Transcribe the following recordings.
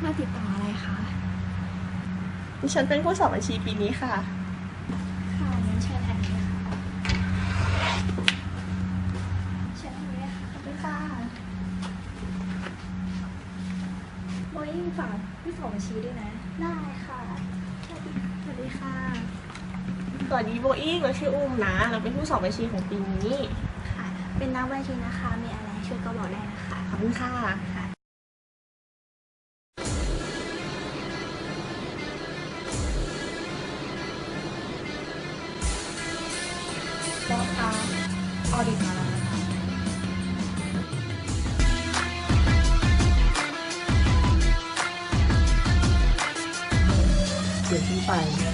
อะไรคะดิฉันเป็นผู้สอบบัญชีปีนี้ค่ะ ค่ะงั้นเชิญอันนี้ค่ะเชิญอันนี้ค่ะขอบคุณค่ะโมยิ่งฝากพี่สอบบัญชีด้วยนะ ได้ค่ะ สวัสดีสวัสดีค่ะสวัสดีโบอี้เราชื่ออุ้มนะ เราเป็นผู้สอบบัญชีของปีนี้ ค่ะ เป็นนักบัญชีนะคะ มีอะไรให้ช่วยก็บอกได้นะคะ ขอบคุณค่ะ เ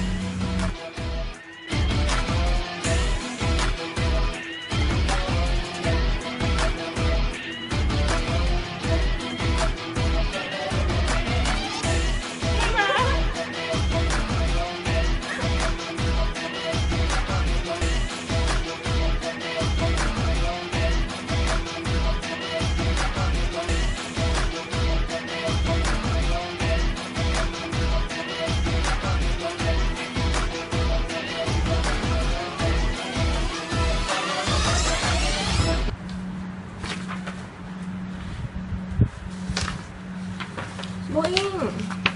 บอิง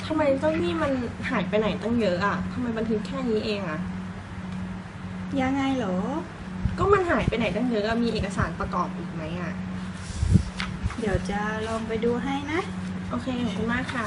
ทำไมเจ้าหนี้มันหายไปไหนตั้งเยอะอะทำไมบันทึกแค่นี้เองอะยังไงเหรอ ก็มันหายไปไหนตั้งเยอะอะมีเอกสารประกอบอีกไหมอะเดี๋ยวจะลองไปดูให้นะ โอเค ขอบคุณมากค่ะ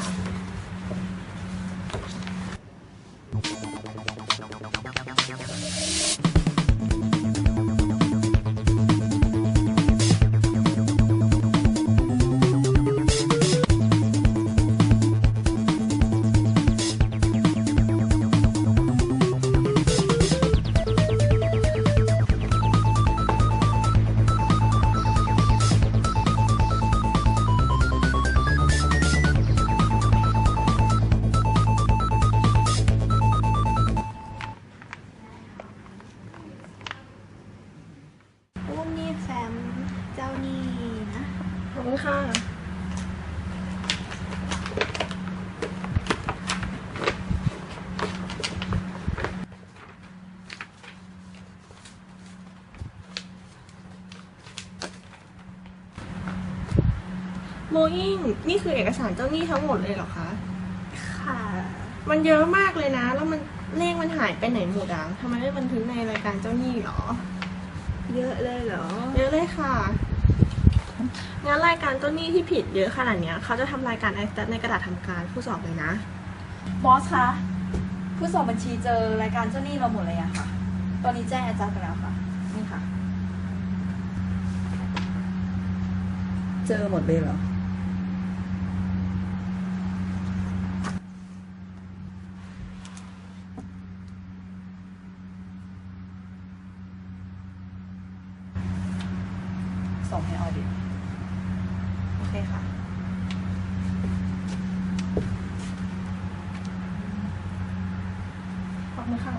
โมอิงนี่คือเอกสารเจ้าหนี้ทั้งหมดเลยเหรอคะ ค่ะ มันเยอะมากเลยนะ แล้วมันเลขมันหายไปไหนหมดอะทำไมไม่บันทึกในรายการเจ้าหนี้หรอ เยอะเลยเหรอ เยอะเลยค่ะ งั้นรายการเจ้าหนี้ที่ผิดเยอะขนาดเนี้ยเขาจะทำรายการไอสแตทในกระดาษทำการผู้สอบเลยนะ บอสคะ ผู้สอบบัญชีเจอรายการเจ้าหนี้เราหมดเลยอะค่ะ ตอนนี้แจ้งอาจารย์ไปแล้วค่ะ นี่ค่ะ เจอหมดเลยเหรอ ส่งให้ออดิต โอเคค่ะ ขอบคุณค่ะ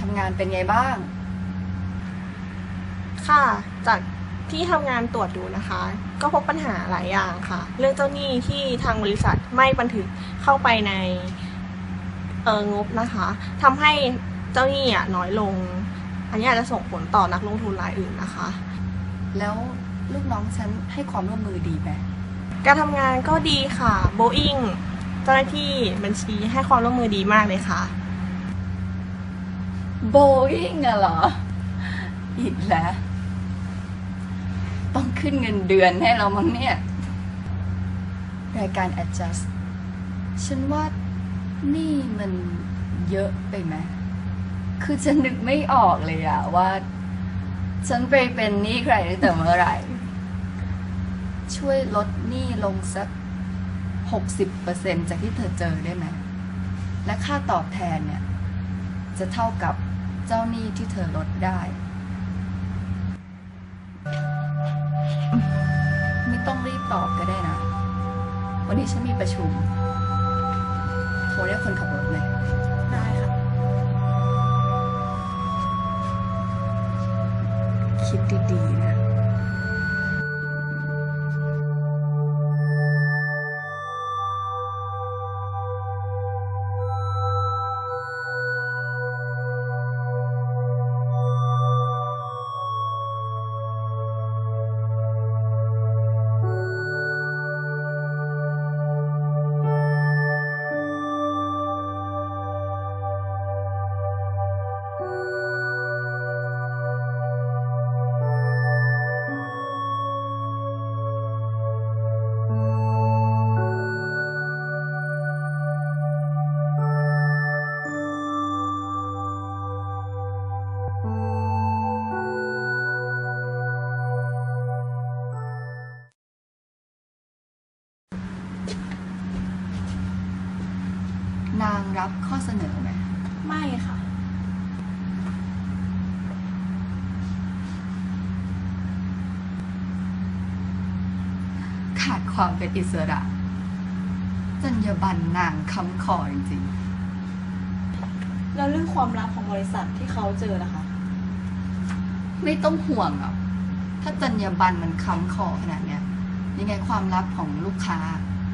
ทำงานเป็นไงบ้าง ค่ะ จากที่ทำงานตรวจดูนะคะ ก็พบปัญหาหลายอย่างค่ะ เรื่องเจ้าหนี้ที่ทางบริษัทไม่บันทึกเข้าไปใน อองบนะคะทำให้เจ้าหนี้อะน้อยลง อันนี้อาจจะส่งผลต่อนักลงทุนรายอื่นนะคะ แล้วลูกน้องฉันให้ความร่วมมือดีไหมการทำงานก็ดีค่ะโบอิงเจ้าหน้าที่บัญชีให้ความร่วมมือดีมากเลยค่ะโบอิงอะเหรอ อีกแล้ว ต้องขึ้นเงินเดือนให้เรามั้งเนี่ย รายการ adjust ฉันว่า นี่มันเยอะไปไหมคือฉันนึกไม่ออกเลยอะว่า ฉันไปเป็นหนี้ใครตั้งแต่เมื่อไหร่ ช่วยลดหนี้ลงสัก60%จากที่เธอเจอได้ไหม และค่าตอบแทนเนี่ย จะเท่ากับเจ้าหนี้ที่เธอลดได้ ไม่ต้องรีบตอบก็ได้นะ วันนี้ฉันมีประชุม รเรียกคนขับรถเลย ได้ค่ะ คิดดี นะนางรับข้อเสนอไหมไม่ค่ะ ขาดความเป็นอิสระ จรรยาบรรณนางคำขอจริงแล้วเรื่องความลับของบริษัทที่เขาเจอนะคะๆไม่ต้องห่วงหรอกถ้าจรรยาบรรณมันคำขอขนาดเนี้ยยังไงความลับของลูกค้า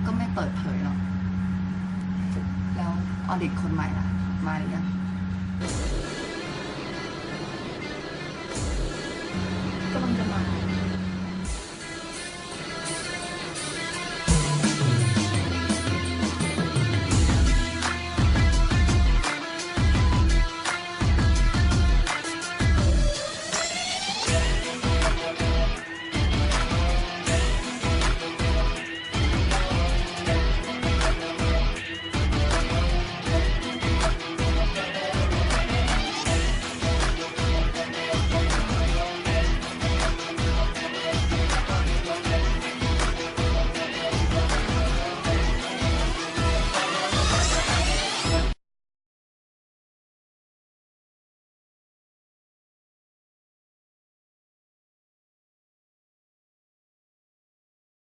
ก็ไม่เปิดเผยหรอก แล้วออดิตคนใหม่ล่ะมาหรือยังกำลังจะมา